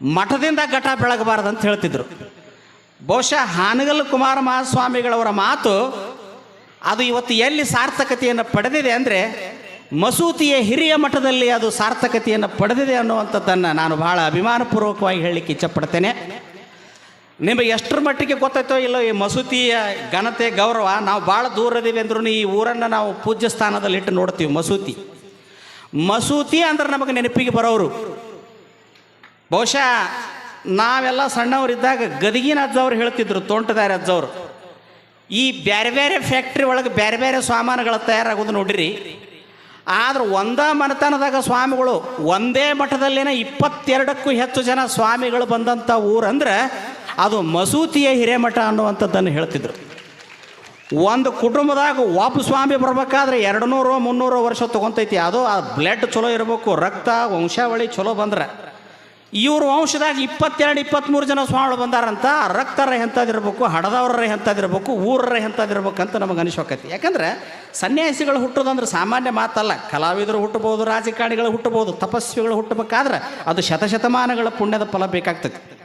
ಮಠದಿಂದ ಘಟ ಬೆಳಗಬಾರ್ದು ಅಂತ ಹೇಳ್ತಿದ್ರು. ಬಹುಶಃ ಹಾನಗಲ್ ಕುಮಾರ ಮಹಾಸ್ವಾಮಿಗಳವರ ಮಾತು ಅದು ಇವತ್ತು ಎಲ್ಲಿ ಸಾರ್ಥಕತೆಯನ್ನು ಪಡೆದಿದೆ ಅಂದರೆ ಮಸೂತಿಯ ಹಿರಿಯ ಮಠದಲ್ಲಿ ಅದು ಸಾರ್ಥಕತೆಯನ್ನು ಪಡೆದಿದೆ ಅನ್ನುವಂಥದ್ದನ್ನು ನಾನು ಬಹಳ ಅಭಿಮಾನಪೂರ್ವಕವಾಗಿ ಹೇಳಲಿಕ್ಕೆ ಇಚ್ಛಪಡ್ತೇನೆ. ನಿಮಗೆ ಎಷ್ಟರ ಮಟ್ಟಿಗೆ ಗೊತ್ತಾಯ್ತೋ ಇಲ್ಲೋ ಈ ಮಸೂತಿಯ ಘನತೆ, ಗೌರವ ನಾವು ಭಾಳ ದೂರ ಇದೀವಿ ಅಂದ್ರೂ ಈ ಊರನ್ನು ನಾವು ಪೂಜ್ಯ ಸ್ಥಾನದಲ್ಲಿ ಇಟ್ಟು ನೋಡ್ತೀವಿ ಮಸೂತಿ. ಮಸೂತಿ ಅಂದ್ರೆ ನಮಗೆ ನೆನಪಿಗೆ ಬರೋರು. ಬಹುಶಃ ನಾವೆಲ್ಲ ಸಣ್ಣವರಿದ್ದಾಗ ಗದಗಿನ ಅಜ್ಜವ್ರು ಹೇಳ್ತಿದ್ರು, ತೋಂಟದಾರ ಅಜ್ಜವ್ರು. ಈ ಬೇರೆ ಬೇರೆ ಫ್ಯಾಕ್ಟ್ರಿ ಒಳಗೆ ಬೇರೆ ಬೇರೆ ಸಾಮಾನುಗಳು ತಯಾರಾಗೋದು ನೋಡಿರಿ. ಆದ್ರೆ ಒಂದ ಮನೆತನದಾಗ ಸ್ವಾಮಿಗಳು ಒಂದೇ ಮಠದಲ್ಲಿನ ಇಪ್ಪತ್ತೆರಡಕ್ಕೂ ಹೆಚ್ಚು ಜನ ಸ್ವಾಮಿಗಳು ಬಂದಂಥ ಊರಂದ್ರೆ ಅದು ಮಸೂತಿಯ ಹಿರೇಮಠ ಅನ್ನುವಂಥದ್ದನ್ನು ಹೇಳ್ತಿದ್ರು. ಒಂದು ಕುಟುಂಬದಾಗ ಒಬ್ಬ ಸ್ವಾಮಿ ಬರ್ಬೇಕಾದ್ರೆ ಎರಡು ನೂರು ಮುನ್ನೂರು ವರ್ಷ ತೊಗೊಂತೈತಿ. ಅದು ಆ ಬ್ಲಡ್ ಚಲೋ ಇರಬೇಕು, ರಕ್ತ, ವಂಶಾವಳಿ ಚಲೋ ಬಂದ್ರೆ. ಇವ್ರ ವಂಶದಾಗ ಇಪ್ಪತ್ತೆರಡು ಇಪ್ಪತ್ತ್ಮೂರು ಜನ ಸ್ವಾಮಿಗಳು ಬಂದಾರಂತ ರಕ್ತರ ಎಂಥದಿರ್ಬೇಕು ಹಡದವ್ರ ಎಂಥದಿರ್ಬೇಕು ಊರರ ಎಂಥದಿರ್ಬೇಕು ಅಂತ ನಮಗೆ ಅನಿಸೋಕತಿ. ಯಾಕಂದ್ರೆ ಸನ್ಯಾಸಿಗಳು ಹುಟ್ಟೋದಂದ್ರೆ ಸಾಮಾನ್ಯ ಮಾತಲ್ಲ. ಕಲಾವಿದರು ಹುಟ್ಟಬಹುದು, ರಾಜಕಾರಣಿಗಳು ಹುಟ್ಟಬಹುದು, ತಪಸ್ವಿಗಳು ಹುಟ್ಟಬೇಕಾದ್ರೆ ಅದು ಶತಶತಮಾನಗಳ ಪುಣ್ಯದ ಫಲ ಬೇಕಾಗ್ತದೆ.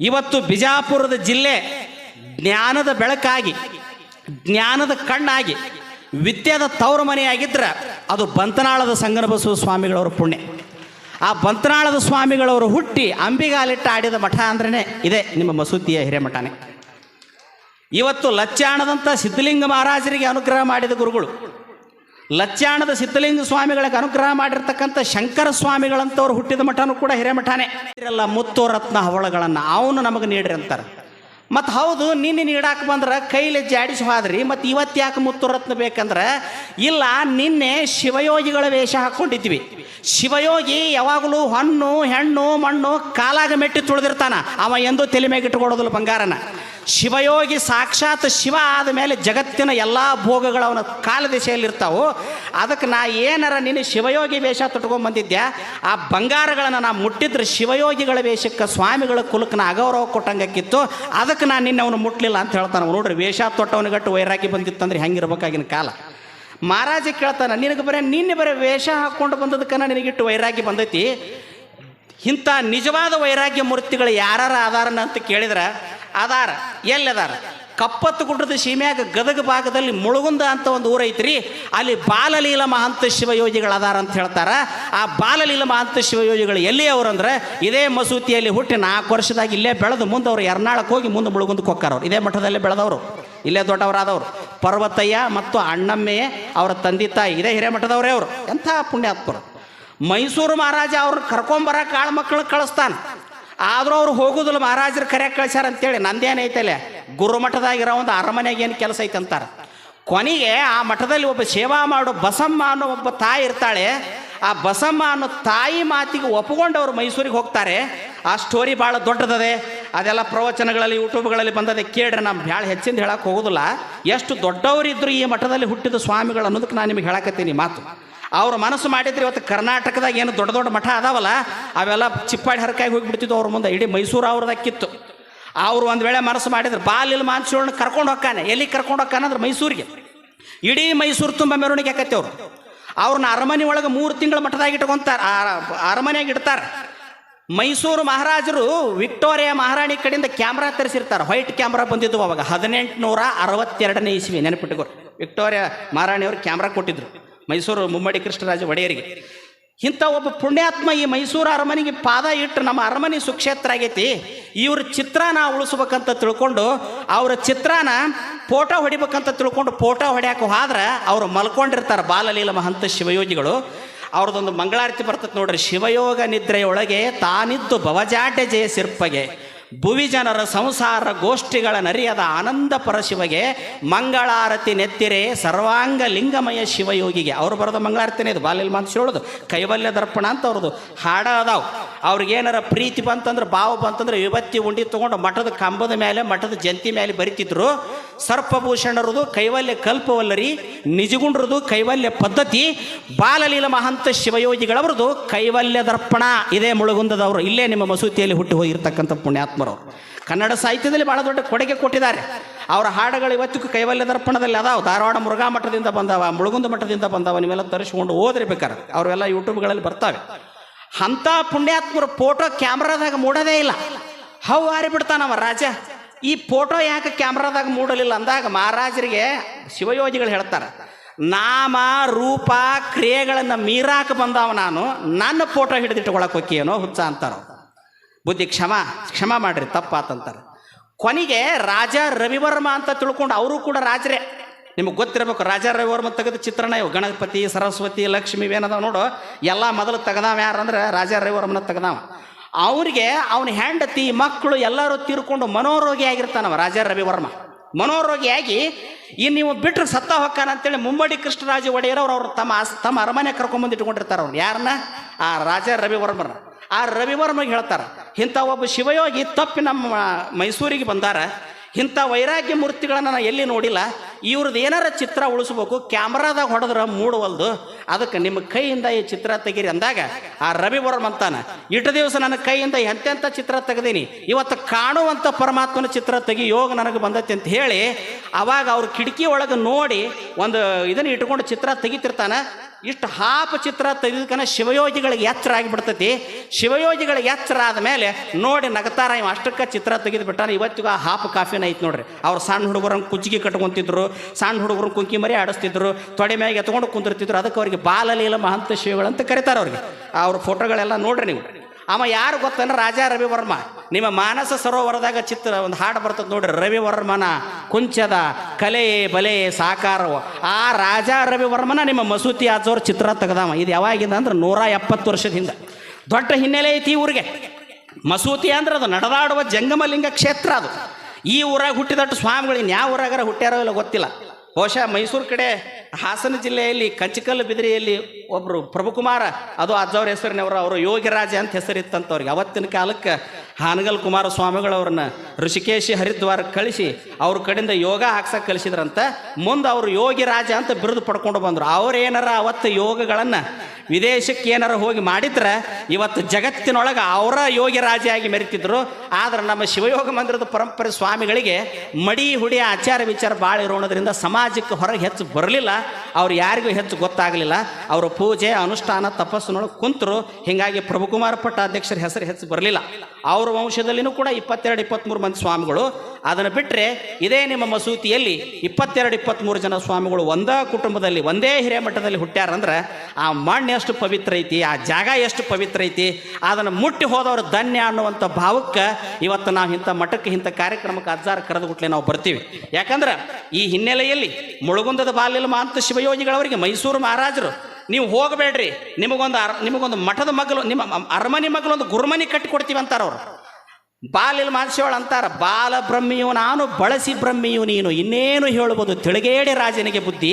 ಇವತ್ತು ಬಿಜಾಪುರದ ಜಿಲ್ಲೆ ಜ್ಞಾನದ ಬೆಳಕಾಗಿ, ಜ್ಞಾನದ ಕಣ್ಣಾಗಿ, ವಿದ್ಯಾದ ತವರು ಮನೆಯಾಗಿದ್ರೆ ಅದು ಬಂತನಾಳದ ಸಂಗನ ಬಸವ ಸ್ವಾಮಿಗಳವರ ಪುಣ್ಯ. ಆ ಬಂತನಾಳದ ಸ್ವಾಮಿಗಳವರು ಹುಟ್ಟಿ ಅಂಬಿಗಾಲಿಟ್ಟ ಆಡಿದ ಮಠ ಅಂದ್ರೇ ಇದೆ ನಿಮ್ಮ ಮಸೂತಿಯ ಹಿರೇಮಠನೇ. ಇವತ್ತು ಲಚ್ಚಾಣದಂಥ ಸಿದ್ಧಲಿಂಗ ಮಹಾರಾಜರಿಗೆ ಅನುಗ್ರಹ ಮಾಡಿದ ಗುರುಗಳು. ಲಚ್ಚಾಣದ ಸಿದ್ಧಲಿಂಗ ಸ್ವಾಮಿಗಳಿಗೆ ಅನುಗ್ರಹ ಮಾಡಿರ್ತಕ್ಕಂಥ ಶಂಕರ ಸ್ವಾಮಿಗಳಂತವ್ರು ಹುಟ್ಟಿದ ಮಠನೂ ಕೂಡ ಹಿರೇಮಠನೇ. ಇರಲ್ಲ ಮುತ್ತು ರತ್ನ ಹವಳಗಳನ್ನು ಅವನು ನಮಗೆ ನೀಡ್ರಿ ಅಂತಾರೆ. ಮತ್ತು ಹೌದು, ನಿನ್ನೆ ನೀಡಾಕ ಬಂದ್ರೆ ಕೈಲಿ ಜಾಡಿಸಿ ಹೋದ್ರಿ, ಮತ್ತು ಇವತ್ತು ಯಾಕೆ ಮುತ್ತು ರತ್ನ ಬೇಕಂದ್ರೆ, ಇಲ್ಲ, ನಿನ್ನೆ ಶಿವಯೋಗಿಗಳ ವೇಷ ಹಾಕ್ಕೊಂಡಿದ್ವಿ ಶಿವಯೋಗಿ ಯಾವಾಗಲೂ ಹಣ್ಣು, ಹೆಣ್ಣು, ಮಣ್ಣು ಕಾಲಾಗ ಮೆಟ್ಟಿ ತುಳಿದಿರ್ತಾನ. ಅವ ಎಂದೂ ತಲೆ ಮೇಗಿಟ್ಟುಕೊಡೋದಿಲ್ಲ ಬಂಗಾರನ. ಶಿವಯೋಗಿ ಸಾಕ್ಷಾತ್ ಶಿವ ಆದ ಮೇಲೆ ಜಗತ್ತಿನ ಎಲ್ಲ ಭೋಗಗಳು ಅವನ ಕಾಲ ದಿಶೆಯಲ್ಲಿರ್ತಾವು ಅದಕ್ಕೆ ನಾ ಏನಾರ ನೀನು ಶಿವಯೋಗಿ ವೇಷ ತೊಟ್ಕೊಂಡ್ಬಂದಿದ್ದೆ ಆ ಬಂಗಾರಗಳನ್ನು ನಾ ಮುಟ್ಟಿದ್ರೆ ಶಿವಯೋಗಿಗಳ ವೇಷಕ್ಕೆ ಸ್ವಾಮಿಗಳ ಕುಲಕ್ಕೆ ನಾ ಅಗೌರವ ಕೊಟ್ಟಂಗಕ್ಕಿತ್ತು. ಅದಕ್ಕೆ ನಾನು ನಿನ್ನೆ ಅವನು ಮುಟ್ಲಿಲ್ಲ ಅಂತ ಹೇಳ್ತಾನೆ ನೋಡ್ರಿ, ವೇಷ ತೊಟ್ಟವನಿಗಟ್ಟು ವೈರಾಗಿ ಬಂದಿತ್ತಂದ್ರೆ ಹೆಂಗಿರ್ಬೇಕಾಗಿನ ಕಾಲ. ಮಹಾರಾಜ ಕೇಳ್ತಾನೆ, ನಿನಗೆ ಬರೀ ನಿನ್ನೆ ಬರೀ ವೇಷ ಹಾಕ್ಕೊಂಡು ಬಂದದಕ್ಕನ ನಿನಗಿಟ್ಟು ವೈರಾಗಿ ಬಂದೈತಿ? ಇಂಥ ನಿಜವಾದ ವೈರಾಗ್ಯ ಮೂರ್ತಿಗಳು ಯಾರಾರ ಅದಾರನ ಅಂತ ಕೇಳಿದ್ರೆ ಅದಾರ. ಎಲ್ಲದಾರ. ಕಪ್ಪತ್ತು ಗುಡ್ಡದ ಸೀಮ್ಯಾಗ ಗದಗ ಭಾಗದಲ್ಲಿ ಮುಳುಗುಂದ ಅಂತ ಒಂದು ಊರೈತ್ರಿ ಅಲ್ಲಿ ಬಾಲಲೀಲ ಮಹಂತ ಶಿವಯೋಗಿಗಳು ಅದಾರ ಅಂತ ಹೇಳ್ತಾರೆ. ಆ ಬಾಲಲೀಲ ಮಹಂತ ಶಿವಯೋಗಿಗಳು ಎಲ್ಲಿ ಅವ್ರಂದ್ರೆ ಇದೇ ಮಸೂತಿಯಲ್ಲಿ ಹುಟ್ಟಿ ನಾಲ್ಕು ವರ್ಷದಾಗ ಇಲ್ಲೇ ಬೆಳೆದು ಮುಂದೆ ಅವ್ರು ಎರ್ನಾಳಕ್ಕೆ ಹೋಗಿ ಮುಂದೆ ಮುಳುಗುಂದಕ್ಕೆ ಕೊಕ್ಕಾರವ್ರು ಇದೇ ಮಠದಲ್ಲೇ ಬೆಳೆದವರು. ಇಲ್ಲೇ ದೊಡ್ಡವರಾದವರು. ಪರ್ವತಯ್ಯ ಮತ್ತು ಅಣ್ಣಮ್ಮೆಯ ಅವರ ತಂದೆ ತಾಯಿ. ಇದೇ ಹಿರೇಮಠದವರೇ ಅವರು. ಎಂಥ ಪುಣ್ಯಾತ್ಮರು. ಮೈಸೂರು ಮಹಾರಾಜ ಅವ್ರನ್ನ ಕರ್ಕೊಂಬರ ಕಾಳು ಮಕ್ಕಳು ಕಳಿಸ್ತಾನೆ. ಆದರೂ ಅವ್ರು ಹೋಗೋದಿಲ್ಲ, ಮಹಾರಾಜರು ಕರೆ ಕಳ್ಸ್ಯಾರ ಅಂತೇಳಿ. ನಂದೇನೈತಲ್ಲ ಗುರುಮಠದಾಗಿರೋ ಒಂದು ಅರಮನೆಗೆ ಏನು ಕೆಲಸ ಐತೆ ಅಂತಾರೆ. ಕೊನೆಗೆ ಆ ಮಠದಲ್ಲಿ ಒಬ್ಬ ಸೇವಾ ಮಾಡೋ ಬಸಮ್ಮ ಅನ್ನೋ ಒಬ್ಬ ತಾಯಿ ಇರ್ತಾಳೆ. ಆ ಬಸಮ್ಮ ಅನ್ನೋ ತಾಯಿ ಮಾತಿಗೆ ಒಪ್ಪಿಕೊಂಡು ಅವರು ಮೈಸೂರಿಗೆ ಹೋಗ್ತಾರೆ. ಆ ಸ್ಟೋರಿ ಭಾಳ ದೊಡ್ಡದದೆ. ಅದೆಲ್ಲ ಪ್ರವಚನಗಳಲ್ಲಿ ಯೂಟ್ಯೂಬ್ಗಳಲ್ಲಿ ಬಂದದೆ. ಕೇಳ್ರೆ ನಮ್ಮ ಭಾಳ ಹೆಚ್ಚಿಂದ ಹೇಳಕ್ಕೆ ಹೋಗೋದಿಲ್ಲ. ಎಷ್ಟು ದೊಡ್ಡವರಿದ್ರು ಈ ಮಠದಲ್ಲಿ ಹುಟ್ಟಿದ ಸ್ವಾಮಿಗಳು ಅನ್ನೋದಕ್ಕೆ ನಾನು ನಿಮಗೆ ಹೇಳಕತ್ತೀನಿ ಮಾತು. ಅವ್ರ ಮನಸ್ಸು ಮಾಡಿದ್ರೆ ಇವತ್ತು ಕರ್ನಾಟಕದಾಗ ಏನು ದೊಡ್ಡ ದೊಡ್ಡ ಮಠ ಅದಾವಲ್ಲ, ಅವೆಲ್ಲ ಚಿಪ್ಪಾಡಿ ಹರಕಾಗಿ ಹೋಗಿಬಿಡ್ತಿದ್ವು ಅವ್ರ ಮುಂದೆ. ಇಡೀ ಮೈಸೂರು ಅವ್ರದಕ್ಕಿತ್ತು. ಅವ್ರು ಒಂದು ವೇಳೆ ಮನಸ್ಸು ಮಾಡಿದ್ರೆ, ಬಾಲಿಲ್ ಮಾನ್ಸೂರನ್ನ ಕರ್ಕೊಂಡು ಹೋಗ್ತಾನೆ. ಎಲ್ಲಿ ಕರ್ಕೊಂಡು ಹೋಗ್ತಾನೆ ಅಂದ್ರೆ ಮೈಸೂರಿಗೆ. ಇಡೀ ಮೈಸೂರು ತುಂಬ ಮೆರವಣಿಗೆ ಆಕತ್ತೆ ಅವರು. ಅವ್ರನ್ನ ಅರಮನೆ ಒಳಗೆ ಮೂರು ತಿಂಗಳ ಮಠದಾಗ ಇಟ್ಕೊಂತಾರೆ ಅರಮನೆಯಾಗಿ ಇಡ್ತಾರೆ. ಮೈಸೂರು ಮಹಾರಾಜರು ವಿಕ್ಟೋರಿಯಾ ಮಹಾರಾಣಿ ಕಡೆಯಿಂದ ಕ್ಯಾಮ್ರಾ ತರಿಸಿರ್ತಾರೆ. ವೈಟ್ ಕ್ಯಾಮ್ರಾ ಬಂದಿದ್ದು ಅವಾಗ. ಹದಿನೆಂಟುನೂರ ಅರವತ್ತೆರಡನೇ ಇಸ್ವಿ ನೆನಪಿಟ್ಟುಕೋರು ವಿಕ್ಟೋರಿಯಾ ಮಹಾರಾಣಿಯವರು ಕ್ಯಾಮ್ರಾ ಕೊಟ್ಟಿದ್ರು. ಮೈಸೂರು ಮುಮ್ಮಡಿ ಕೃಷ್ಣರಾಜ ಒಡೆಯರಿಗೆ. ಇಂಥ ಒಬ್ಬ ಪುಣ್ಯಾತ್ಮ ಈ ಮೈಸೂರು ಅರಮನೆಗೆ ಪಾದ ಇಟ್ಟು ನಮ್ಮ ಅರಮನೆ ಸುಕ್ಷೇತ್ರ ಆಗೈತಿ. ಇವ್ರ ಚಿತ್ರನ ಉಳಿಸ್ಬೇಕಂತ ತಿಳ್ಕೊಂಡು ಅವ್ರ ಚಿತ್ರಾನ ಫೋಟೋ ಹೊಡಿಬೇಕಂತ ತಿಳ್ಕೊಂಡು ಫೋಟೋ ಹೊಡ್ಯಾಕ ಹೋದ್ರೆ ಅವ್ರು ಮಲ್ಕೊಂಡಿರ್ತಾರೆ ಬಾಲಲೀಲ ಮಹಂತ ಶಿವಯೋಗಿಗಳು. ಅವ್ರದ್ದೊಂದು ಮಂಗಳಾರತಿ ಬರ್ತದೆ ನೋಡ್ರಿ, ಶಿವಯೋಗ ನಿದ್ರೆಯೊಳಗೆ ತಾನಿದ್ದು ಭವಜಾಡ್ಯ ಜಯ ಸಿರ್ಪಗೆ. ಭುವಿ ಜನರ ಸಂಸಾರ ಗೋಷ್ಠಿಗಳ ನರಿಯದ ಆನಂದ ಪರಶಿವಗೆ ಮಂಗಳಾರತಿ ನೆತ್ತಿರೆ ಸರ್ವಾಂಗ ಲಿಂಗಮಯ ಶಿವಯೋಗಿಗೆ. ಅವ್ರು ಬರೋದು ಮಂಗಳಾರತಿನೇ ಇದು. ಬಾಲ್ಯಲ್ ಮಾನ್ಸಿ ಹೇಳೋದು. ಕೈವಲ್ಯ ದರ್ಪಣ ಅಂತ ಅವ್ರದ್ದು. ಹಾಡ ಅದಾವು. ಅವ್ರಿಗೇನಾರ ಪ್ರೀತಿ ಬಂತಂದ್ರೆ ಭಾವ ಬಂತಂದ್ರೆ ವಿಭತ್ತಿ ಉಂಡಿ ತೊಗೊಂಡು ಮಠದ ಕಂಬದ ಮೇಲೆ ಮಠದ ಜಂತಿ ಮೇಲೆ ಬರಿತಿದ್ರು. ಸರ್ಪಭೂಷಣರದು ಕೈವಲ್ಯ ಕಲ್ಪವಲ್ಲರಿ, ನಿಜಗುಂಡ್ರದು ಕೈವಲ್ಯ ಪದ್ಧತಿ. ಬಾಲಲೀಲ ಮಹಂತ ಶಿವಯೋಗಿಗಳವ್ರದ್ದು ಕೈವಲ್ಯ ದರ್ಪಣ. ಇದೇ ಮುಳುಗುಂದದವರು. ಇಲ್ಲೇ ನಿಮ್ಮ ಮಸೂತಿಯಲ್ಲಿ ಹುಟ್ಟಿ ಹೋಗಿರ್ತಕ್ಕಂಥ ಪುಣ್ಯಾತ್ಮರವರು ಕನ್ನಡ ಸಾಹಿತ್ಯದಲ್ಲಿ ಬಹಳ ದೊಡ್ಡ ಕೊಡುಗೆ ಕೊಟ್ಟಿದ್ದಾರೆ. ಅವರ ಹಾಡುಗಳು ಇವತ್ತಿಗೂ ಕೈವಲ್ಯ ದರ್ಪಣದಲ್ಲಿ ಅದಾವ. ಧಾರವಾಡ ಮುರುಘಾ ಮಠದಿಂದ ಬಂದವ, ಮುಳುಗುಂದ ಮಠದಿಂದ ಬಂದವ, ನೀವೆಲ್ಲ ತರಿಸ್ಕೊಂಡು ಓದ್ರಿ ಬೇಕಾರೆ ಅವರೆಲ್ಲ ಯೂಟ್ಯೂಬ್ಗಳಲ್ಲಿ ಬರ್ತಾವೆ. ಅಂಥ ಪುಣ್ಯಾತ್ಮರು ಫೋಟೋ ಕ್ಯಾಮ್ರಾದಾಗ ಮೂಡೋದೇ ಇಲ್ಲ. ಹೌ ಹಾರಿ ಬಿಡ್ತಾನವ ರಾಜ. ಈ ಫೋಟೋ ಯಾಕೆ ಕ್ಯಾಮ್ರಾದಾಗ ಮೂಡಲಿಲ್ಲ ಅಂದಾಗ ಮಹಾರಾಜರಿಗೆ ಶಿವಯೋಜಿಗಳು ಹೇಳ್ತಾರೆ, ನಾಮ, ರೂಪ, ಕ್ರಿಯೆಗಳನ್ನು ಮೀರಾಕ ಬಂದವ ನಾನು. ನನ್ನ ಫೋಟೋ ಹಿಡಿದಿಟ್ಕೊಳಕ್ಕೆ ಏನೋ ಹುಚ್ಚ ಅಂತಾರ ಬುದ್ಧಿ ಕ್ಷಮ ಕ್ಷಮ ಮಾಡ್ರಿ, ತಪ್ಪಾತಂತಾರೆ. ಕೊನೆಗೆ ರಾಜ ರವಿವರ್ಮ ಅಂತ ತಿಳ್ಕೊಂಡು ಅವರು ಕೂಡ ರಾಜರೇ. ನಿಮಗೆ ಗೊತ್ತಿರಬೇಕು, ರಾಜ ರವಿವರ್ಮ ತೆಗೆದ ಚಿತ್ರಣ ಇವು. ಗಣಪತಿ, ಸರಸ್ವತಿ, ಲಕ್ಷ್ಮಿ ಏನದಾವ ನೋಡು. ಎಲ್ಲ ಮೊದಲು ಯಾರು ಯಾರಂದ್ರೆ ರಾಜ ರವಿವರ್ಮನ ತೆಗೆದಾವ. ಅವರಿಗೆ ಅವನ ಹೆಂಡತಿ ಮಕ್ಕಳು ಎಲ್ಲರೂ ತೀರ್ಕೊಂಡು ಮನೋರೋಗಿ ಆಗಿರ್ತಾನವ ರಾಜ ರವಿವರ್ಮ. ಮನೋರೋಗಿಯಾಗಿ ಇನ್ನು ನೀವು ಬಿಟ್ಟರೆ ಸತ್ತ ಹೊಕ್ಕಾನ ಅಂತೇಳಿ ಮುಂಬಡಿ ಕೃಷ್ಣರಾಜ ಒಡೆಯರ್ ಅವರು ತಮ್ಮ ತಮ್ಮ ಅರಮನೆ ಕರ್ಕೊಂಬಂದು ಇಟ್ಕೊಂಡಿರ್ತಾರೆ ಅವ್ರು ಯಾರನ್ನ ಆ ರಾಜ ರವಿವರ್ಮನ ಆ ರವಿವರ್ಮಗೆ ಹೇಳ್ತಾರೆ ಇಂಥ ಒಬ್ಬ ಶಿವಯೋಗಿ ತಪ್ಪಿ ನಮ್ಮ ಮೈಸೂರಿಗೆ ಬಂದಾರ, ಇಂಥ ವೈರಾಗ್ಯ ಮೂರ್ತಿಗಳನ್ನು ನಾನು ಎಲ್ಲಿ ನೋಡಿಲ್ಲ, ಇವ್ರದ್ದು ಏನಾರ ಚಿತ್ರ ಉಳಿಸ್ಬೇಕು ಕ್ಯಾಮ್ರಾದಾಗ ಹೊಡೆದ್ರೆ ಮೂಡವಲ್ದು ಅದಕ್ಕೆ ನಿಮ್ಮ ಕೈಯಿಂದ ಈ ಚಿತ್ರ ತೆಗೀರಿ ಅಂದಾಗ, ಆ ರವಿವರ್ಮ ಅಂತಾನ ಇಟ್ಟು ದಿವಸ ನನ್ನ ಕೈಯಿಂದ ಎಂತೆಂಥ ಚಿತ್ರ ತೆಗೆದೀನಿ, ಇವತ್ತು ಕಾಣುವಂಥ ಪರಮಾತ್ಮನ ಚಿತ್ರ ತೆಗಿ ಯೋಗ ನನಗೆ ಬಂದೈತಿ ಅಂತ ಹೇಳಿ, ಅವಾಗ ಅವ್ರ ಕಿಟಕಿ ಒಳಗೆ ನೋಡಿ ಒಂದು ಇದನ್ನ ಇಟ್ಕೊಂಡು ಚಿತ್ರ ತೆಗಿತಿರ್ತಾನ ಇಷ್ಟು ಹಾಪ ಚಿತ್ರ ತೆಗೆದಕನ ಶಿವಯೋಗಿಗಳಿಗೆ ಎಚ್ಚರ ಆಗಿಬಿಡ್ತೈತಿ. ಶಿವಯೋಗಿಗಳಿಗೆ ಎಚ್ಚರ ಆದಮೇಲೆ ನೋಡಿ ನಗತಾರ ಇವ ಅಷ್ಟಕ್ಕೆ ಚಿತ್ರ ತೆಗೆದು ಬಿಟ್ಟಾರೆ ಇವತ್ತಿಗೂ ಆ ಹಾಪ ಕಾಫಿನ ಐತಿ ನೋಡ್ರಿ. ಅವ್ರು ಸಣ್ಣ ಹುಡುಗರನ್ನ ಕುಜ್ಜಿಗೆ ಕಟ್ಕೊತಿದ್ರು, ಸಣ್ಣ ಹುಡುಗರು ಕುಂಕಿ ಮರಿ ಆಡಿಸ್ತಿದ್ರು, ತೊಡೆ ಮ್ಯಾಗೆ ಎತ್ಕೊಂಡು ಕುಂತಿರ್ತಿದ್ರು ಅದಕ್ಕೆ ಅವ್ರಿಗೆ ಬಾಲಲೀಲ ಮಹಂತ ಶಿವಗಳಂತ ಕರೀತಾರೆ ಅವ್ರಿಗೆ. ಅವ್ರ ಫೋಟೋಗಳೆಲ್ಲ ನೋಡ್ರಿ ನೀವು. ಅವ ಯಾರು ಗೊತ್ತಂದ್ರೆ ರಾಜ ರವಿವರ್ಮ. ನಿಮ್ಮ ಮಾನಸ ಸರೋವರದಾಗ ಚಿತ್ರ ಒಂದು ಹಾಡು ಬರ್ತದೆ ನೋಡ್ರಿ. ರವಿವರ್ಮನ ಕುಂಚದ ಕಲೆ, ಬಲೆ, ಸಾಕಾರವ. ಆ ರಾಜ ರವಿವರ್ಮನ ನಿಮ್ಮ ಮಸೂತಿ ಆಚೋರ್ ಚಿತ್ರ ತೆಗ್ದಾವ. ಇದು ಯಾವಾಗಿಂದ ಅಂದ್ರೆ ನೂರ ಎಪ್ಪತ್ತು ವರ್ಷದ ಹಿಂದೆ ದೊಡ್ಡ ಹಿನ್ನೆಲೆ ಐತಿ ಈ ಊರಿಗೆ. ಮಸೂತಿ ಅಂದ್ರೆ ಅದು ನಡೆದಾಡುವ ಜಂಗಮಲಿಂಗ ಕ್ಷೇತ್ರ ಅದು. ಈ ಊರಾಗ ಹುಟ್ಟಿದಟ್ಟು ಸ್ವಾಮಿಗಳು ಇನ್ಯಾವ ಯಾವ ಊರಾಗಾರ ಹುಟ್ಟ್ಯಾರೋ ಇಲ್ಲ ಗೊತ್ತಿಲ್ಲ. ಬಹುಶಃ ಮೈಸೂರು ಕಡೆ ಹಾಸನ ಜಿಲ್ಲೆಯಲ್ಲಿ ಕಂಚಿಕಲ್ಲು ಬಿದಿರಿಯಲ್ಲಿ ಒಬ್ಬರು ಪ್ರಭುಕುಮಾರ, ಅದು ಅಜ್ಜವ್ರ ಹೆಸರಿನವರು ಅವರು ಯೋಗಿರಾಜ ಅಂತ ಹೆಸರಿತ್ತಂತವ್ರಿಗೆ. ಅವತ್ತಿನ ಕಾಲಕ್ಕೆ ಹಾನಗಲ್ ಕುಮಾರ ಸ್ವಾಮಿಗಳವ್ರನ್ನ ಋಷಿಕೇಶಿ ಹರಿದ್ವಾರ ಕಳಿಸಿ ಅವ್ರ ಕಡೆಯಿಂದ ಯೋಗ ಹಾಕ್ಸಕ್ಕೆ ಕಳಿಸಿದ್ರಂತ, ಮುಂದೆ ಅವರು ಯೋಗಿರಾಜ ಅಂತ ಬಿರುದು ಪಡ್ಕೊಂಡು ಬಂದರು. ಅವ್ರೇನಾರ ಅವತ್ತು ಯೋಗಗಳನ್ನು ವಿದೇಶಕ್ಕೆ ಏನಾರ ಹೋಗಿ ಮಾಡಿದ್ರೆ ಇವತ್ತು ಜಗತ್ತಿನೊಳಗೆ ಅವರ ಯೋಗಿ ರಾಜಿಯಾಗಿ ಮೆರಿತಿದ್ರು. ಆದ್ರೆ ನಮ್ಮ ಶಿವಯೋಗ ಮಂದಿರದ ಪರಂಪರೆ ಸ್ವಾಮಿಗಳಿಗೆ ಮಡಿ ಹುಡಿ ಆಚಾರ ವಿಚಾರ ಭಾಳ ಇರೋಣದ್ರಿಂದ ಸಮಾಜಕ್ಕೆ ಹೊರಗೆ ಹೆಚ್ಚು ಬರಲಿಲ್ಲ. ಅವ್ರು ಯಾರಿಗೂ ಹೆಚ್ಚು ಗೊತ್ತಾಗಲಿಲ್ಲ. ಅವರ ಪೂಜೆ, ಅನುಷ್ಠಾನ, ತಪಸ್ಸಿನೊಳಗೆ ಕುಂತರು. ಹೀಗಾಗಿ ಪ್ರಭುಕುಮಾರ ಪಟ್ಟ ಅಧ್ಯಕ್ಷರ ಹೆಸರು ಹೆಚ್ಚು ಬರಲಿಲ್ಲ. ಅವ್ರ ವಂಶದಲ್ಲಿನೂ ಕೂಡ ಇಪ್ಪತ್ತೆರಡು ಇಪ್ಪತ್ತ್ಮೂರು ಮಂದಿ ಸ್ವಾಮಿಗಳು ಅದನ್ನು ಬಿಟ್ಟರೆ ಇದೇ ನಿಮ್ಮ ಮಸೂತಿಯಲ್ಲಿ ಇಪ್ಪತ್ತೆರಡು, ಇಪ್ಪತ್ತ್ಮೂರು ಜನ ಸ್ವಾಮಿಗಳು ಒಂದೇ ಕುಟುಂಬದಲ್ಲಿ ಒಂದೇ ಹಿರೇಮಠದಲ್ಲಿ ಹುಟ್ಟ್ಯಾರಂದ್ರೆ ಆ ಮಣ್ಣು ಎಷ್ಟು ಪವಿತ್ರ ಐತಿ, ಆ ಜಾಗ ಎಷ್ಟು ಪವಿತ್ರ ಐತಿ, ಅದನ್ನು ಮುಟ್ಟಿ ಹೋದವರು ಧನ್ಯ ಅನ್ನುವಂಥ ಭಾವಕ್ಕೆ ಇವತ್ತು ನಾವು ಇಂಥ ಮಠಕ್ಕೆ ಇಂಥ ಕಾರ್ಯಕ್ರಮಕ್ಕೆ ಅಜ್ಜಾರ ಕರೆದುಬಿಟ್ಲೆ ನಾವು ಬರ್ತೀವಿ. ಯಾಕಂದ್ರೆ ಈ ಹಿನ್ನೆಲೆಯಲ್ಲಿ ಮುಳುಗುಂದದ ಬಾಲ್ಯಲ್ ಮಾಂತ ಶಿವಯೋಗಿಗಳವರಿಗೆ ಮೈಸೂರು ಮಹಾರಾಜರು, ನೀವು ಹೋಗಬೇಡ್ರಿ, ನಿಮಗೊಂದು ಅರ್, ನಿಮಗೊಂದು ಮಠದ ಮಗಲು, ನಿಮ್ಮ ಅರಮನೆ ಮಗಲು ಒಂದು ಗುರುಮನಿ ಕಟ್ಟಿ ಕೊಡ್ತೀವಿ ಅಂತಾರ ಅವರು ಬಾಲಿಲ್ ಮಾನಸಿಯವಳು ಅಂತಾರ, ಬಾಲ ಬ್ರಹ್ಮಿಯು, ನಾನು ಬಳಸಿ ಬ್ರಹ್ಮಿಯು ನೀನು. ಇನ್ನೇನು ಹೇಳುವುದು ತಿಳಿಗೇಡಿ ರಾಜನಿಗೆ ಬುದ್ಧಿ,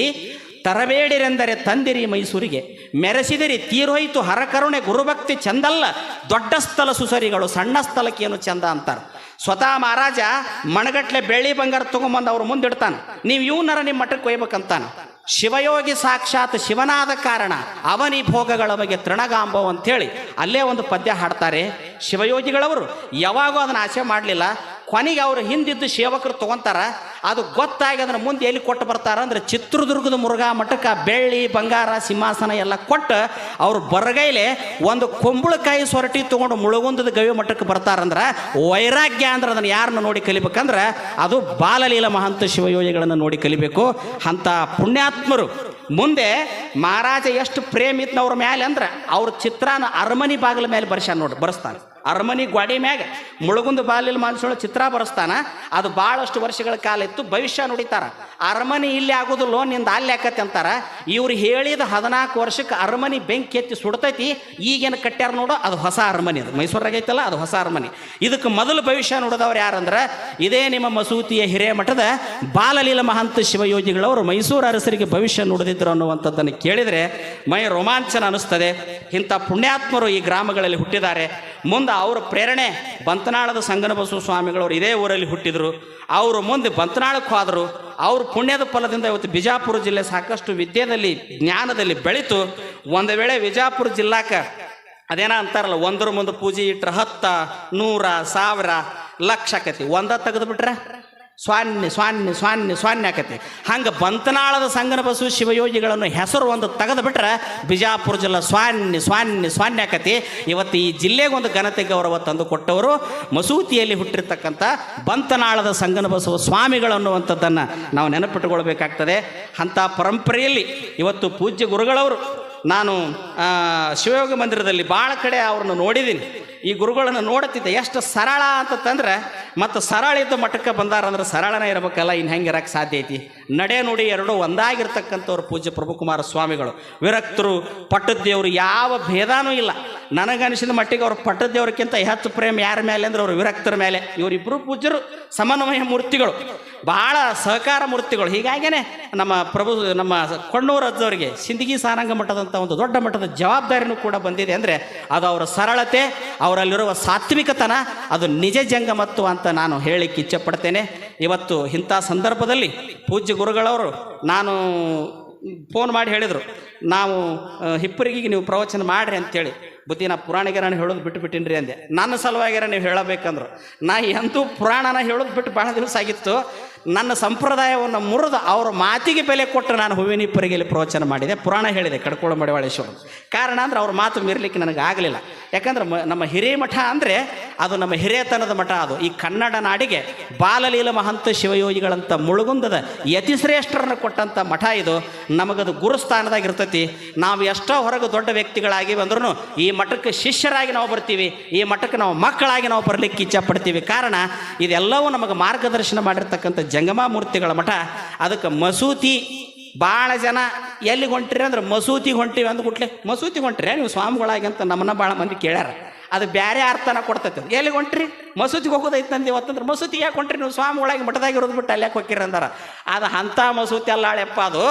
ತರಬೇಡಿರೆಂದರೆ ತಂದಿರಿ ಮೈಸೂರಿಗೆ. ಮೆರೆಸಿದಿರಿ, ತೀರೋಯಿತು ಹರಕರುಣೆ, ಗುರುಭಕ್ತಿ ಚಂದಲ್ಲ, ದೊಡ್ಡ ಸ್ಥಳ ಸುಸರಿಗಳು, ಸಣ್ಣ ಸ್ಥಳಕ್ಕೇನು ಚಂದ ಅಂತಾರೆ. ಸ್ವತಃ ಮಹಾರಾಜ ಮಣಗಟ್ಲೆ ಬೆಳ್ಳಿ ಬಂಗಾರ ತಗೊಂಬಂದು ಅವ್ರು ಮುಂದಿಡ್ತಾನೆ. ನೀವು ಇವನರ ನಿಮ್ಮ ಮಠಕ್ಕೆ ಒಯ್ಬೇಕಂತಾನೆ. ಶಿವಯೋಗಿ ಸಾಕ್ಷಾತ್ ಶಿವನಾದ ಕಾರಣ ಅವನಿ ಭೋಗಗಳ ಬಗ್ಗೆ ತೃಣಗಾಂಬವ್ ಅಂತೇಳಿ ಅಲ್ಲೇ ಒಂದು ಪದ್ಯ ಹಾಡ್ತಾರೆ ಶಿವಯೋಗಿಗಳವರು. ಯಾವಾಗೂ ಅದನ್ನು ಆಸೆ ಮಾಡಲಿಲ್ಲ. ಕೊನೆಗೆ ಅವರು ಹಿಂದಿದ್ದು ಸೇವಕರು ತಗೊಂತಾರ, ಅದು ಗೊತ್ತಾಗಿ ಅದನ್ನು ಮುಂದೆ ಎಲ್ಲಿ ಕೊಟ್ಟು ಬರ್ತಾರ ಅಂದ್ರೆ ಚಿತ್ರದುರ್ಗದ ಮುರುಘಾ ಮಠಕ್ಕೆ ಬೆಳ್ಳಿ, ಬಂಗಾರ, ಸಿಂಹಾಸನ ಎಲ್ಲ ಕೊಟ್ಟು ಅವ್ರು ಬರಗೈಲೆ ಒಂದು ಕುಂಬಳಕಾಯಿ ಸೊರಟಿ ತೊಗೊಂಡು ಮುಳುಗುಂದದ ಗವಿ ಮಠಕ್ಕೆ ಬರ್ತಾರಂದ್ರೆ ವೈರಾಗ್ಯ ಅಂದ್ರೆ ಅದನ್ನು ಯಾರನ್ನ ನೋಡಿ ಕಲಿಬೇಕಂದ್ರೆ ಅದು ಬಾಲಲೀಲ ಮಹಂತ ಶಿವಯೋಗಿಗಳನ್ನು ನೋಡಿ ಕಲಿಬೇಕು. ಅಂಥ ಪುಣ್ಯಾತ್ಮರು. ಮುಂದೆ ಮಹಾರಾಜ ಎಷ್ಟು ಪ್ರೇಮ ಇತ್ತು ಅವ್ರ ಮೇಲೆ ಅಂದ್ರೆ ಅವ್ರ ಚಿತ್ರಾನ ಅರಮನಿ ಬಾಗಿಲ ಮೇಲೆ ಬರ್ಸ ನೋಡಿ ಬರೆಸ್ತಾನೆ. ಅರಮನಿ ಗ್ವಾಡಿ ಮ್ಯಾಗ ಮುಳುಗುಂದ ಬಾಲಿಲ್ ಮಾನ್ಸೋಳ ಚಿತ್ರ ಬರೆಸ್ತಾನ. ಅದು ಭಾಳಷ್ಟು ವರ್ಷಗಳ ಕಾಲ ಇತ್ತು, ಭವಿಷ್ಯ ನುಡಿತಾರ. ಅರಮನಿ ಇಲ್ಲಿ ಆಗೋದಿಲ್ಲೋ, ನಿಂದ ಅಲ್ಲಿ ಆಕತಿ ಅಂತಾರ. ಇವ್ರು ಹೇಳಿದ ಹದಿನಾಲ್ಕು ವರ್ಷಕ್ಕೆ ಅರಮನಿ ಬೆಂಕಿ ಎತ್ತಿ ಸುಡ್ತೈತಿ. ಈಗೇನು ಕಟ್ಟ್ಯಾರ ನೋಡೋ, ಅದು ಹೊಸ ಅರಮನೆ ಅದು. ಮೈಸೂರಾಗೈತಲ್ಲ ಅದು ಹೊಸ ಅರಮನೆ. ಇದಕ್ಕೆ ಮೊದಲು ಭವಿಷ್ಯ ನುಡಿದವ್ರು ಯಾರಂದ್ರೆ, ಇದೇ ನಿಮ್ಮ ಮಸೂತಿಯ ಹಿರೇಮಠದ ಬಾಲಲೀಲ ಮಹಂತ ಶಿವಯೋಗಿಗಳವರು. ಮೈಸೂರು ಅರಸರಿಗೆ ಭವಿಷ್ಯ ನುಡಿದಿದ್ರು ಅನ್ನುವಂಥದ್ದನ್ನು ಕೇಳಿದರೆ ಮೈ ರೋಮಾಂಚನ ಅನಿಸ್ತದೆ. ಇಂಥ ಪುಣ್ಯಾತ್ಮರು ಈ ಗ್ರಾಮಗಳಲ್ಲಿ ಹುಟ್ಟಿದ್ದಾರೆ. ಮುಂದೆ ಅವರ ಪ್ರೇರಣೆ ಬಂತನಾಳದ ಸಂಗನಬಸವ ಸ್ವಾಮಿಗಳವರು ಇದೇ ಊರಲ್ಲಿ ಹುಟ್ಟಿದ್ರು. ಅವರು ಮುಂದೆ ಬಂತನಾಳಕ್ಕೆ ಹೋದರು. ಅವ್ರ ಪುಣ್ಯದ ಫಲದಿಂದ ಇವತ್ತು ಬಿಜಾಪುರ ಜಿಲ್ಲೆ ಸಾಕಷ್ಟು ವಿದ್ಯೆಯಲ್ಲಿ ಜ್ಞಾನದಲ್ಲಿ ಬೆಳೀತು. ಒಂದು ವೇಳೆ ವಿಜಾಪುರ ಜಿಲ್ಲಾಕ ಅದೇನ ಅಂತಾರಲ್ಲ, ಒಂದರ ಮುಂದೆ ಪೂಜೆ ಇಟ್ಟರೆ ಹತ್ತ, ನೂರ, ಸಾವಿರ, ಲಕ್ಷ ಆಕತಿ. ಒಂದ ತೆಗೆದು ಬಿಟ್ರೆ ಸ್ವಾನ್ಯ ಸ್ವಾನ್ಯ ಸ್ವಾನ್ಯ ಸ್ವಾನ್ಯ ಆಕತಿ. ಹಂಗೆ ಬಂತನಾಳದ ಸಂಗನ ಬಸವ ಶಿವಯೋಗಿಗಳನ್ನು ಹೆಸರು ಒಂದು ತೆಗೆದು ಬಿಟ್ರೆ ಬಿಜಾಪುರ ಜಿಲ್ಲಾ ಸ್ವಾನ್ಯ ಸ್ವಾನ್ಯ ಸ್ವಾನ್ಯ ಆಕತಿ. ಇವತ್ತು ಈ ಜಿಲ್ಲೆಗೆ ಒಂದು ಘನತೆ ಗೌರವ ತಂದು ಕೊಟ್ಟವರು ಮಸೂತಿಯಲ್ಲಿ ಹುಟ್ಟಿರ್ತಕ್ಕಂಥ ಬಂತನಾಳದ ಸಂಗನ ಬಸವ ಸ್ವಾಮಿಗಳು ಅನ್ನುವಂಥದ್ದನ್ನು ನಾವು ನೆನಪಿಟ್ಟುಕೊಳ್ಬೇಕಾಗ್ತದೆ. ಅಂಥ ಪರಂಪರೆಯಲ್ಲಿ ಇವತ್ತು ಪೂಜ್ಯ ಗುರುಗಳವರು, ನಾನು ಶಿವಯೋಗ ಮಂದಿರದಲ್ಲಿ ಭಾಳ ಕಡೆ ಅವ್ರನ್ನ ನೋಡಿದ್ದೀನಿ. ಈ ಗುರುಗಳನ್ನು ನೋಡುತ್ತಿದ್ದೆ, ಎಷ್ಟು ಸರಳ ಅಂತಂದ್ರೆ ಮತ್ತು ಸರಳ ಇದ್ದ ಮಟ್ಟಕ್ಕೆ ಬಂದಾರಂದ್ರೆ ಸರಳನೇ ಇರಬೇಕಲ್ಲ ಇನ್ನು ಹೆಂಗೆ ಇರಕ್ಕೆ ಸಾಧ್ಯ ಐತಿ? ನಡೆ ನುಡಿ ಎರಡೂ ಒಂದಾಗಿರ್ತಕ್ಕಂಥವ್ರು ಪೂಜ್ಯ ಪ್ರಭುಕುಮಾರ ಸ್ವಾಮಿಗಳು. ವಿರಕ್ತರು, ಪಟ್ಟದ್ದೇವರು, ಯಾವ ಭೇದಾನೂ ಇಲ್ಲ. ನನಗನಿಸಿದ ಮಟ್ಟಿಗೆ ಅವ್ರು ಪಟ್ಟದ್ದೇವ್ರಕ್ಕಿಂತ ಹೆಚ್ಚು ಪ್ರೇಮ ಯಾರ ಮೇಲೆ ಅಂದ್ರೆ ಅವರು ವಿರಕ್ತರ ಮೇಲೆ ಇವರಿಬ್ಬರು ಪೂಜ್ಯರು ಸಮನ್ವಯ ಮೂರ್ತಿಗಳು. ಬಹಳ ಸಹಕಾರ ಮೂರ್ತಿಗಳು. ಹೀಗಾಗೇನೆ ನಮ್ಮ ಪ್ರಭು, ನಮ್ಮ ಕೊಣ್ಣೂರು ಅಜ್ಜವರಿಗೆ, ಸಿಂದಗಿ ಸಾರಂಗ ಮಠದಂಥ ಒಂದು ದೊಡ್ಡ ಮಟ್ಟದ ಜವಾಬ್ದಾರಿನೂ ಕೂಡ ಬಂದಿದೆ ಅಂದರೆ ಅದು ಅವರ ಸರಳತೆ ಅವರಲ್ಲಿರುವ ಸಾತ್ವಿಕತನ ಅದು ನಿಜ ಜಂಗಮತ್ತು ಅಂತ ನಾನು ಹೇಳಿಕ್ಕೆ ಇಚ್ಛೆಪಡ್ತೇನೆ. ಇವತ್ತು ಇಂಥ ಸಂದರ್ಭದಲ್ಲಿ ಪೂಜ್ಯ ಗುರುಗಳವರು ನಾನು ಫೋನ್ ಮಾಡಿ ಹೇಳಿದರು, ನಾವು ಹಿಪ್ಪರಿಗೆ ನೀವು ಪ್ರವಚನ ಮಾಡಿರಿ ಅಂತೇಳಿ. ಬುದ್ಧಿ ನಾ ನಾನು ಹೇಳೋದು ಬಿಟ್ಟು ಬಿಟ್ಟಿನ್ರಿ ಅಂದೆ. ನನ್ನ ಸಲುವಾಗಿರ ನೀವು ಹೇಳಬೇಕಂದ್ರು. ನಾ ಎಂತೂ ಪುರಾಣನ ಹೇಳೋದು ಬಿಟ್ಟು ಭಾಳ ದಿವಸ ಆಗಿತ್ತು. ನನ್ನ ಸಂಪ್ರದಾಯವನ್ನು ಮುರಿದು ಅವರ ಮಾತಿಗೆ ಬೆಲೆ ಕೊಟ್ಟು ನಾನು ಹೂವಿನ ಇಪ್ಪರಿಗೆ ಪ್ರವಚನ ಮಾಡಿದೆ. ಪುರಾಣ ಹೇಳಿದೆ, ಕಡ್ಕೋಳ ಮಡಿವಾಳೇಶ್ವರ ಕಾರಣ ಅಂದ್ರೆ ಅವ್ರ ಮಾತು ಮೀರಲಿಕ್ಕೆ ನನಗೆ ಆಗಲಿಲ್ಲ ಯಾಕಂದ್ರೆ ನಮ್ಮ ಹಿರೇಮಠ ಅಂದರೆ ಅದು ನಮ್ಮ ಹಿರೇತನದ ಮಠ ಅದು. ಈ ಕನ್ನಡ ನಾಡಿಗೆ ಬಾಲಲೀಲ ಮಹಂತ ಶಿವಯೋಗಿಗಳಂತ ಮುಳುಗುಂದದ ಯತಿಶ್ರೇಷ್ಠರನ್ನು ಕೊಟ್ಟಂಥ ಮಠ ಇದು. ನಮಗದು ಗುರುಸ್ಥಾನದಾಗ ಇರ್ತೈತಿ ನಾವು ಎಷ್ಟೋ ಹೊರಗೆ ದೊಡ್ಡ ವ್ಯಕ್ತಿಗಳಾಗಿ ಬಂದ್ರೂ ಈ ಮಠಕ್ಕೆ ಶಿಷ್ಯರಾಗಿ ನಾವು ಬರ್ತೀವಿ. ಈ ಮಠಕ್ಕೆ ನಾವು ಮಕ್ಕಳಾಗಿ ನಾವು ಬರಲಿಕ್ಕೆ ಇಚ್ಛೆ ಪಡ್ತೀವಿ. ಕಾರಣ ಇದೆಲ್ಲವೂ ನಮಗೆ ಮಾರ್ಗದರ್ಶನ ಮಾಡಿರ್ತಕ್ಕಂಥ ಜಂಗಮ ಮೂರ್ತಿಗಳ ಮಠ. ಅದಕ್ಕೆ ಮಸೂತಿ ಭಾಳ ಜನ ಎಲ್ಲಿ ಹೊಂಟ್ರಿ ಅಂದ್ರೆ ಮಸೂತಿಗೆ ಹೊಂಟಿವಿ ಅಂದ್ಬಿಟ್ಲೆ ಮಸೂತಿ ಹೊಂಟ್ರಿ ನೀವು ಸ್ವಾಮಿಗಳಾಗಿ ಅಂತ ನಮ್ಮನ್ನ ಭಾಳ ಮಂದಿ ಕೇಳ್ಯಾರ. ಅದು ಬೇರೆ ಅರ್ಥನ ಕೊಡ್ತೈತೆ ಎಲ್ಲಿ ಹೊಂಟ್ರಿ? ಮಸೂತಿಗೆ ಹೋಗೋದೈತೆ ನಂದು ಇವತ್ತಂದ್ರೆ ಮಸೂತಿ ಯಾಕೆ ಹೊಂಟ್ರಿ ನೀವು ಸ್ವಾಮಿಗಳಾಗಿ ಮಠದಾಗ ಇರೋದು ಬಿಟ್ಟು ಅಲ್ಲೇ ಹೋಗಿರಿ ಅಂದಾರ. ಅದು ಅಂಥ ಮಸೂತಿ ಅಲ್ಲ ಹಾಳೆಪ್ಪ ಅದು.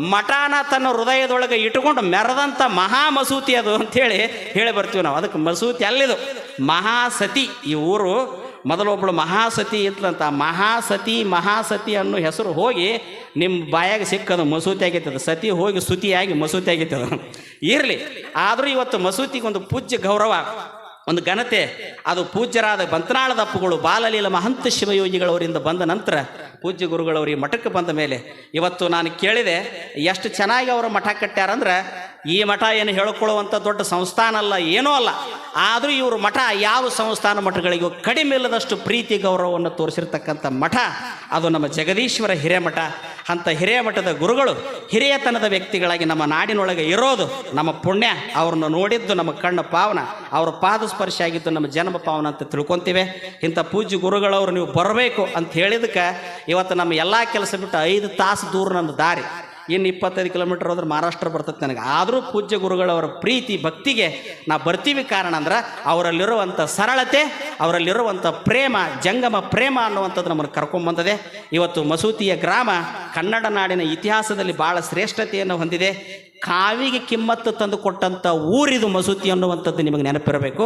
ಮಠಾನ ತನ್ನ ಹೃದಯದೊಳಗೆ ಇಟ್ಕೊಂಡು ಮೆರೆದಂಥ ಮಹಾ ಮಸೂತಿ ಅದು ಅಂಥೇಳಿ ಹೇಳಿ ಬರ್ತೀವಿ ನಾವು. ಅದಕ್ಕೆ ಮಸೂತಿ ಅಲ್ಲಿದು. ಮಹಾಸತಿ ಈ ಊರು. ಮೊದಲೊಬ್ಬಳು ಮಹಾಸತಿ ಇತ್ತಂತ ಮಹಾಸತಿ ಮಹಾಸತಿ ಅನ್ನೋ ಹೆಸರು ಹೋಗಿ ನಿಮ್ಮ ಬಾಯಾಗ ಸಿಕ್ಕದು ಮಸೂತಿ ಆಗೈತೆ ಅದು ಸತಿ ಹೋಗಿ ಸ್ತುತಿಯಾಗಿ ಮಸೂತಿ ಆಗೈತೆ ಅದು ಇರಲಿ, ಆದರೂ ಇವತ್ತು ಮಸೂತಿಗೆ ಒಂದು ಪೂಜ್ಯ ಗೌರವ, ಒಂದು ಘನತೆ, ಅದು ಪೂಜ್ಯರಾದ ಬಂತನಾಳದ ಅಪ್ಪುಗಳು ಬಾಲಲೀಲ ಮಹಂತ ಶಿವಯೋಗಿಗಳವರಿಂದ ಬಂದ ನಂತರ ಪೂಜ್ಯ ಗುರುಗಳವರು ಈ ಮಠಕ್ಕೆ ಬಂದ ಮೇಲೆ ಇವತ್ತು ನಾನು ಕೇಳಿದೆ, ಎಷ್ಟು ಚೆನ್ನಾಗಿ ಅವರು ಮಠ ಕಟ್ಟ್ಯಾರಂದ್ರೆ, ಈ ಮಠ ಏನು ಹೇಳ್ಕೊಳ್ಳುವಂಥ ದೊಡ್ಡ ಸಂಸ್ಥಾನ ಅಲ್ಲ, ಏನೂ ಅಲ್ಲ. ಆದರೂ ಇವರು ಮಠ ಯಾವ ಸಂಸ್ಥಾನ ಮಠಗಳಿಗೂ ಕಡಿಮೆ ಇಲ್ಲದಷ್ಟು ಪ್ರೀತಿ ಗೌರವವನ್ನು ತೋರಿಸಿರ್ತಕ್ಕಂಥ ಮಠ, ಅದು ನಮ್ಮ ಜಗದೀಶ್ವರ ಹಿರೇಮಠ. ಅಂಥ ಹಿರಿಯ ಹಿರೇಮಠದ ಗುರುಗಳು ಹಿರಿಯತನದ ವ್ಯಕ್ತಿಗಳಾಗಿ ನಮ್ಮ ನಾಡಿನೊಳಗೆ ಇರೋದು, ನಮ್ಮ ಪುಣ್ಯ, ಅವ್ರನ್ನ ನೋಡಿದ್ದು ನಮ್ಮ ಕಣ್ಣು ಪಾವನ, ಅವ್ರ ಪಾದ ಸ್ಪರ್ಶ ಆಗಿದ್ದು ನಮ್ಮ ಜನ್ಮ ಪಾವನ ಅಂತ ತಿಳ್ಕೊತೀವಿ. ಇಂಥ ಪೂಜ್ಯ ಗುರುಗಳವರು ನೀವು ಬರಬೇಕು ಅಂತ ಹೇಳಿದಕ್ಕೆ ಇವತ್ತು ನಮ್ಮ ಎಲ್ಲ ಕೆಲಸ ಬಿಟ್ಟು ಐದು ತಾಸು ದೂರ ನನ್ನ ದಾರಿ. ಇನ್ನು ಇಪ್ಪತ್ತೈದು ಕಿಲೋಮೀಟರ್ ಹೋದ್ರೆ ಮಹಾರಾಷ್ಟ್ರ ಬರ್ತದೆ ನನಗೆ. ಆದರೂ ಪೂಜ್ಯ ಗುರುಗಳವರ ಪ್ರೀತಿ, ಭಕ್ತಿಗೆ ನಾವು ಬರ್ತೀವಿ ಕಾರಣ ಅಂದ್ರೆ ಅವರಲ್ಲಿರುವಂಥ ಸರಳತೆ, ಅವರಲ್ಲಿರುವಂಥ ಪ್ರೇಮ, ಜಂಗಮ ಪ್ರೇಮ ಅನ್ನುವಂಥದ್ದು ನಮ್ಮನ್ನು ಕರ್ಕೊಂಡ್ಬಂದದೆ ಇವತ್ತು ಮಸೂತಿಯ ಗ್ರಾಮ ಕನ್ನಡ ನಾಡಿನ ಇತಿಹಾಸದಲ್ಲಿ ಭಾಳ ಶ್ರೇಷ್ಠತೆಯನ್ನು ಹೊಂದಿದೆ. ಕಾವಿಗೆ ಕಿಮ್ಮತ್ತು ತಂದು ಕೊಟ್ಟಂಥ ಊರಿದು ಮಸೂತಿ ಅನ್ನುವಂಥದ್ದು ನಿಮಗೆ ನೆನಪಿರಬೇಕು.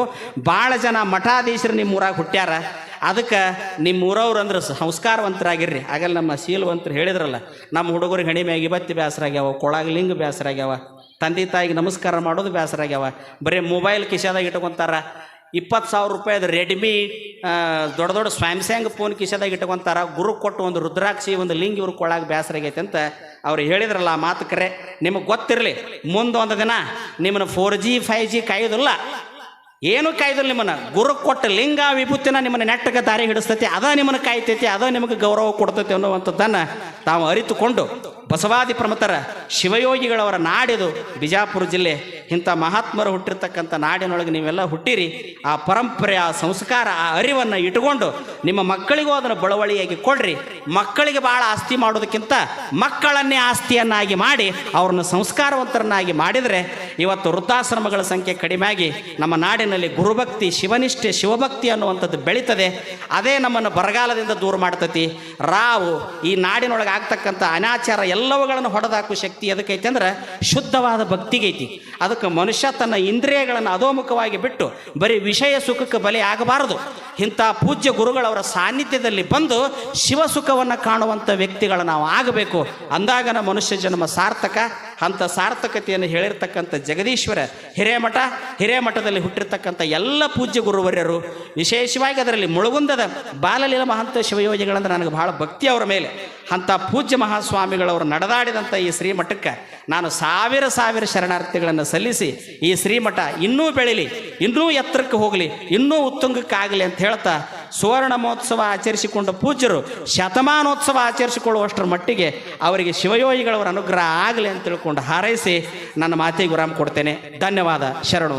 ಭಾಳ ಜನ ಮಠಾಧೀಶರು ನಿಮ್ಮ ಊರಾಗ ಹುಟ್ಟ್ಯಾರ ಅದಕ್ಕೆ ನಿಮ್ಮ ಊರವ್ರು ಅಂದ್ರೆ ಸಂಸ್ಕಾರವಂತರಾಗಿರ್ರಿ. ಆಗಲ್ಲ ನಮ್ಮ ಶೀಲವಂತರು ಹೇಳಿದ್ರಲ್ಲ, ನಮ್ಮ ಹುಡುಗರಿಗೆ ಹಣಿ ಮ್ಯಾಗಿ ಬತ್ತಿ ಬೇಸರಾಗ್ಯಾವ ಕೊಳಾಗ ಲಿಂಗ ಬೇಸರಾಗ್ಯಾವ ತಂದೆ ತಾಯಿಗೆ ನಮಸ್ಕಾರ ಮಾಡೋದು ಬೇಸರಾಗ್ಯಾವ ಬರೀ ಮೊಬೈಲ್ ಕಿಶಾದಾಗ ಇಟ್ಕೊಂತಾರ. ಇಪ್ಪತ್ತು ಸಾವಿರ ರೂಪಾಯಿದ ರೆಡ್ಮಿ ದೊಡ್ಡ ದೊಡ್ಡ ಸ್ವಾಮ್ಸ್ಯಾಂಗ್ ಫೋನ್ ಕಿಶದಾಗ ಇಟ್ಕೊಂತಾರ ಗುರು ಕೊಟ್ಟು ಒಂದು ರುದ್ರಾಕ್ಷಿ, ಒಂದು ಲಿಂಗ್ ಇವ್ರು ಬೇಸರ ಆಗೈತೆ ಅಂತ ಅವ್ರು ಹೇಳಿದ್ರಲ್ಲ ಮಾತು ಕರೆ. ನಿಮಗೆ ಗೊತ್ತಿರಲಿ ಮುಂದೊಂದು ದಿನ ನಿಮ್ಮನ್ನ ಫೋರ್ ಜಿ ಫೈವ್ ಜಿ ಕಾಯೋದಿಲ್ಲ. ಏನು ಕಾಯ್ದಿಲ್ಲ ನಿಮ್ಮನ್ನ? ಗುರು ಕೊಟ್ಟ ಲಿಂಗ ವಿಭೂತಿನ ನಿಮ್ಮನ್ನ ನೆಟ್ಟಗೆ ದಾರಿ ಹಿಡಿಸ್ತೈತಿ, ಅದ ನಿಮ್ಮನ್ನ ಕಾಯ್ತೈತಿ, ಅದ ನಿಮಗೆ ಗೌರವ ಕೊಡ್ತೈತಿ ಅನ್ನುವಂಥದ್ದನ್ನು ತಾವು ಅರಿತುಕೊಂಡು ಬಸವಾದಿ ಪ್ರಮುಖರ ಶಿವಯೋಗಿಗಳವರ ನಾಡಿದು ಬಿಜಾಪುರ ಜಿಲ್ಲೆ ಇಂಥ ಮಹಾತ್ಮರು ಹುಟ್ಟಿರ್ತಕ್ಕಂಥ ನಾಡಿನೊಳಗೆ ನೀವೆಲ್ಲ ಹುಟ್ಟಿರಿ, ಆ ಪರಂಪರೆ, ಆ ಸಂಸ್ಕಾರ, ಆ ಅರಿವನ್ನು ಇಟ್ಕೊಂಡು ನಿಮ್ಮ ಮಕ್ಕಳಿಗೂ ಅದನ್ನು ಬಳವಳಿಯಾಗಿ ಕೊಡ್ರಿ. ಮಕ್ಕಳಿಗೆ ಭಾಳ ಆಸ್ತಿ ಮಾಡೋದಕ್ಕಿಂತ ಮಕ್ಕಳನ್ನೇ ಆಸ್ತಿಯನ್ನಾಗಿ ಮಾಡಿ, ಅವ್ರನ್ನ ಸಂಸ್ಕಾರವಂತರನ್ನಾಗಿ ಮಾಡಿದರೆ ಇವತ್ತು ವೃದ್ಧಾಶ್ರಮಗಳ ಸಂಖ್ಯೆ ಕಡಿಮೆಯಾಗಿ ನಮ್ಮ ನಾಡಿನಲ್ಲಿ ಗುರುಭಕ್ತಿ, ಶಿವನಿಷ್ಠೆ, ಶಿವಭಕ್ತಿ ಅನ್ನುವಂಥದ್ದು ಬೆಳೀತದೆ. ಅದೇ ನಮ್ಮನ್ನು ಬರಗಾಲದಿಂದ ದೂರ ಮಾಡ್ತತಿ. ರಾವು, ಈ ನಾಡಿನೊಳಗೆ ಆಗ್ತಕ್ಕಂಥ ಅನಾಚಾರ ಎಲ್ಲವುಗಳನ್ನು ಹೊಡೆದಾಕುವ ಶಕ್ತಿ ಅದಕ್ಕೈತೆ ಅಂದ್ರೆ ಶುದ್ಧವಾದ ಭಕ್ತಿಗೈತಿ. ಅದಕ್ಕೆ ಅದಕ್ಕೆ ಮನುಷ್ಯ ತನ್ನ ಇಂದ್ರಿಯಗಳನ್ನು ಅಧೋಮುಖವಾಗಿ ಬಿಟ್ಟು ಬರೀ ವಿಷಯ ಸುಖಕ್ಕೆ ಬಲಿ ಆಗಬಾರದು. ಇಂಥ ಪೂಜ್ಯ ಗುರುಗಳವರ ಸಾನ್ನಿಧ್ಯದಲ್ಲಿ ಬಂದು ಶಿವ ಸುಖವನ್ನು ಕಾಣುವಂಥ ವ್ಯಕ್ತಿಗಳು ನಾವು ಆಗಬೇಕು. ಅಂದಾಗನ ಮನುಷ್ಯ ಜನ್ಮ ಸಾರ್ಥಕ. ಅಂಥ ಸಾರ್ಥಕತೆಯನ್ನು ಹೇಳಿರ್ತಕ್ಕಂಥ ಜಗದೀಶ್ವರ ಹಿರೇಮಠ, ಹಿರೇಮಠದಲ್ಲಿ ಹುಟ್ಟಿರ್ತಕ್ಕಂಥ ಎಲ್ಲ ಪೂಜ್ಯ ಗುರುವರ್ಯರು ವಿಶೇಷವಾಗಿ ಅದರಲ್ಲಿ ಮುಳುಗುಂದದ ಬಾಲಲೀಲ ಮಹಂತ ಶಿವಯೋಗಿಗಳಂದ್ರೆ ನನಗೆ ಬಹಳ ಭಕ್ತಿ ಅವರ ಮೇಲೆ. ಅಂಥ ಪೂಜ್ಯ ಮಹಾಸ್ವಾಮಿಗಳವರು ನಡೆದಾಡಿದಂಥ ಈ ಶ್ರೀಮಠಕ್ಕೆ ನಾನು ಸಾವಿರ ಸಾವಿರ ಶರಣಾರ್ಥಿಗಳನ್ನು ಸಲ್ಲಿಸಿ ಈ ಶ್ರೀಮಠ ಇನ್ನೂ ಬೆಳೀಲಿ, ಇನ್ನೂ ಎತ್ತರಕ್ಕೆ ಹೋಗಲಿ, ಇನ್ನೂ ಉತ್ತುಂಗಕ್ಕಾಗಲಿ ಅಂತ ಹೇಳ್ತಾ ಸುವರ್ಣ ಮಹೋತ್ಸವ ಆಚರಿಸಿಕೊಂಡ ಪೂಜ್ಯರು ಶತಮಾನೋತ್ಸವ ಆಚರಿಸಿಕೊಳ್ಳುವಷ್ಟರ ಮಟ್ಟಿಗೆ ಅವರಿಗೆ ಶಿವಯೋಗಿಗಳವರ ಅನುಗ್ರಹ ಆಗಲಿ ಅಂತ ತಿಳ್ಕೊಂಡು ಹಾರೈಸಿ ನನ್ನ ಮಾತಿಗೆ ವಿರಾಮ ಕೊಡ್ತೇನೆ. ಧನ್ಯವಾದ. ಶರಣು.